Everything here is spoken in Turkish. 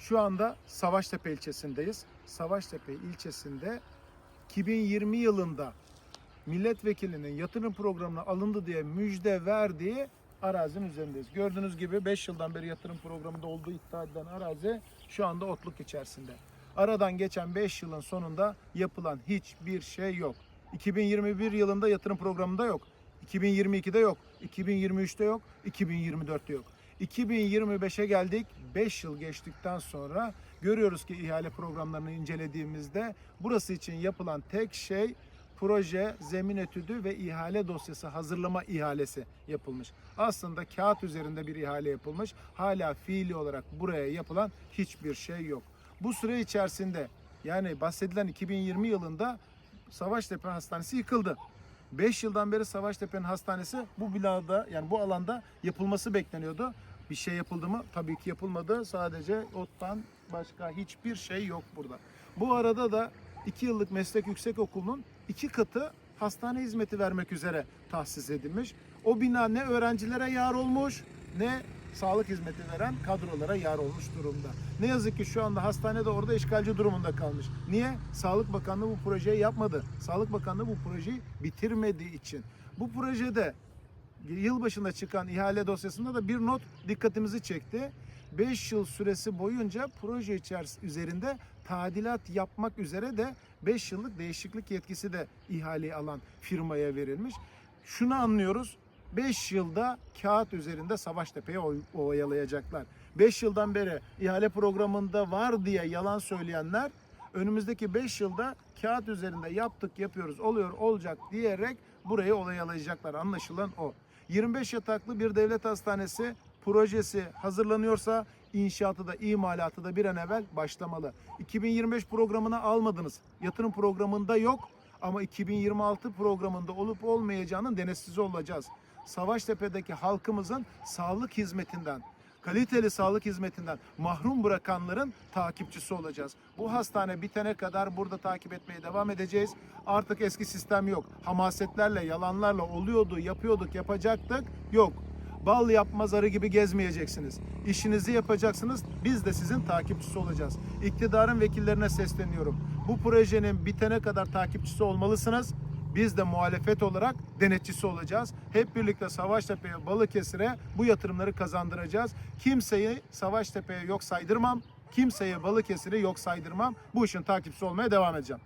Şu anda Savaştepe ilçesindeyiz. Savaştepe ilçesinde 2020 yılında milletvekilinin yatırım programına alındı diye müjde verdiği arazinin üzerindeyiz. Gördüğünüz gibi 5 yıldan beri yatırım programında olduğu iddia edilen arazi şu anda otluk içerisinde. Aradan geçen 5 yılın sonunda yapılan hiçbir şey yok. 2021 yılında yatırım programında yok. 2022'de yok. 2023'te yok. 2024'te yok. 2025'e geldik. 5 yıl geçtikten sonra görüyoruz ki ihale programlarını incelediğimizde burası için yapılan tek şey proje, zemin etüdü ve ihale dosyası hazırlama ihalesi yapılmış. Aslında kağıt üzerinde bir ihale yapılmış. Hala fiili olarak buraya yapılan hiçbir şey yok. Bu süre içerisinde yani bahsedilen 2020 yılında Savaştepe Hastanesi yıkıldı. 5 yıldan beri Savaştepe'nin hastanesi bu binada yani bu alanda yapılması bekleniyordu. Bir şey yapıldı mı? Tabii ki yapılmadı. Sadece ottan başka hiçbir şey yok burada. Bu arada da 2 yıllık meslek yüksekokulu'nun iki katı hastane hizmeti vermek üzere tahsis edilmiş. O bina ne öğrencilere yar olmuş ne sağlık hizmeti veren kadrolara yar olmuş durumda. Ne yazık ki şu anda hastane de orada işgalci durumunda kalmış. Niye? Sağlık Bakanlığı bu projeyi yapmadı. Sağlık Bakanlığı bu projeyi bitirmediği için. Bu projede yılbaşında çıkan ihale dosyasında da bir not dikkatimizi çekti. 5 yıl süresi boyunca proje içerisinde üzerinde tadilat yapmak üzere de 5 yıllık değişiklik yetkisi de ihaleyi alan firmaya verilmiş. Şunu anlıyoruz. 5 yılda kağıt üzerinde Savaştepe'ye oy- oyalayacaklar. 5 yıldan beri ihale programında var diye yalan söyleyenler önümüzdeki 5 yılda kağıt üzerinde yaptık yapıyoruz oluyor olacak diyerek burayı oyalayacaklar. Anlaşılan o. 25 yataklı bir devlet hastanesi projesi hazırlanıyorsa inşaatı da imalatı da bir an evvel başlamalı. 2025 programına almadınız. Yatırım programında yok ama 2026 programında olup olmayacağının denetsizi olacağız. Savaştepe'deki halkımızın sağlık hizmetinden, kaliteli sağlık hizmetinden mahrum bırakanların takipçisi olacağız. Bu hastane bitene kadar burada takip etmeye devam edeceğiz. Artık eski sistem yok. Hamasetlerle, yalanlarla oluyordu, yapıyorduk, yapacaktık. Yok. Bal yapmaz arı gibi gezmeyeceksiniz. İşinizi yapacaksınız. Biz de sizin takipçisi olacağız. İktidarın vekillerine sesleniyorum. Bu projenin bitene kadar takipçisi olmalısınız. Biz de muhalefet olarak denetçisi olacağız. Hep birlikte Savaştepe'ye, Balıkesir'e bu yatırımları kazandıracağız. Kimseyi Savaştepe'ye yok saydırmam. Kimseye Balıkesir'e yok saydırmam. Bu işin takipçisi olmaya devam edeceğim.